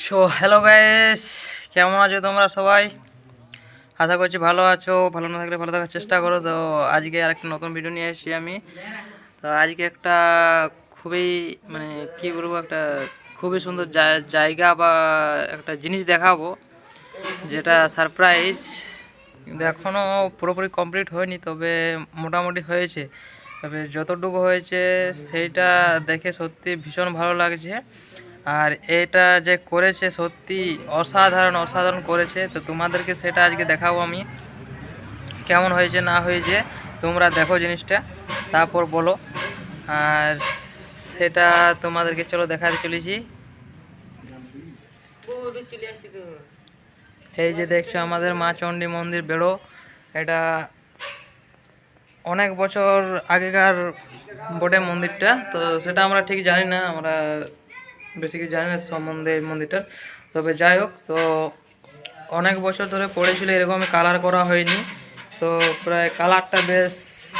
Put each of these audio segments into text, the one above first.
So hello guys কেমন আছো তোমরা সবাই? আশা করছি ভালো আছো, ভালো না থাকলে ভালো থাকার চেষ্টা করো। তো আজকে আর একটা নতুন ভিডিও নিয়ে এসেছি আমি। তো আজকে একটা খুবই মানে কি বলব, একটা খুবই সুন্দর জায়গা বা একটা জিনিস দেখাবো, যেটা সারপ্রাইজ কিন্তু এখনও পুরোপুরি কমপ্লিট হয়নি, তবে মোটামুটি হয়েছে। তবে যতটুকু হয়েছে, সেইটা দেখে সত্যি ভীষণ ভালো লাগছে। আর এটা যে করেছে সত্যি অসাধারণ অসাধারণ করেছে। তো তোমাদেরকে সেটা আজকে দেখাবো আমি। কেমন হয়েছে, না হয়েছে, তোমরা দেখো জিনিসটা, তারপর বলো। আর সেটা তোমাদেরকে চলো দেখাতে চলেছি। এই যে দেখছ, আমাদের মা চণ্ডী মন্দির বেড়ো এটা অনেক বছর আগেকার বটে মন্দিরটা, তো সেটা আমরা ঠিক জানি না, আমরা বেশি কিছু জানি না সম্বন্ধে এই মন্দিরটার তবে যাই হোক, তো অনেক বছর ধরে পড়েছিল এরকম কালার করা হয়নি। তো প্রায় কালারটা বেশ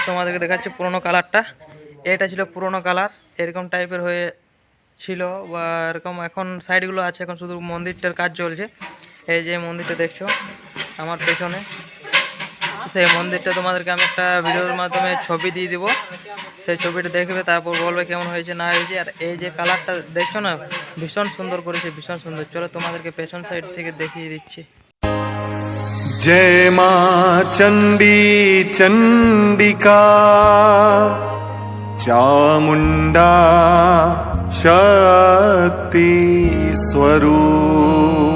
তোমাদেরকে দেখাচ্ছি, পুরোনো কালারটা এটা ছিল পুরোনো কালার এরকম টাইপের হয়ে ছিল বা এরকম এখন সাইডগুলো আছে, এখন শুধু মন্দিরটার কাজ চলছে। এই যে মন্দিরটা দেখছ, আমার পেছনে। সেই মন্দিরটা তোমাদেরকে আমি একটা ভিডিওর মাধ্যমে ছবি দিয়ে দিব। সেই ছবিটা দেখবে, তারপর বলবে কেমন হয়েছে, না হয়েছে। আর এই যে কালারটা দেখছ না, ভীষণ সুন্দর করেছে, ভীষণ সুন্দর। চলো তোমাদেরকে পেছন সাইড থেকে দেখিয়ে দিচ্ছি। জয় মা চণ্ডী চণ্ডিকা চামুন্ডা শক্তি স্বরূপ।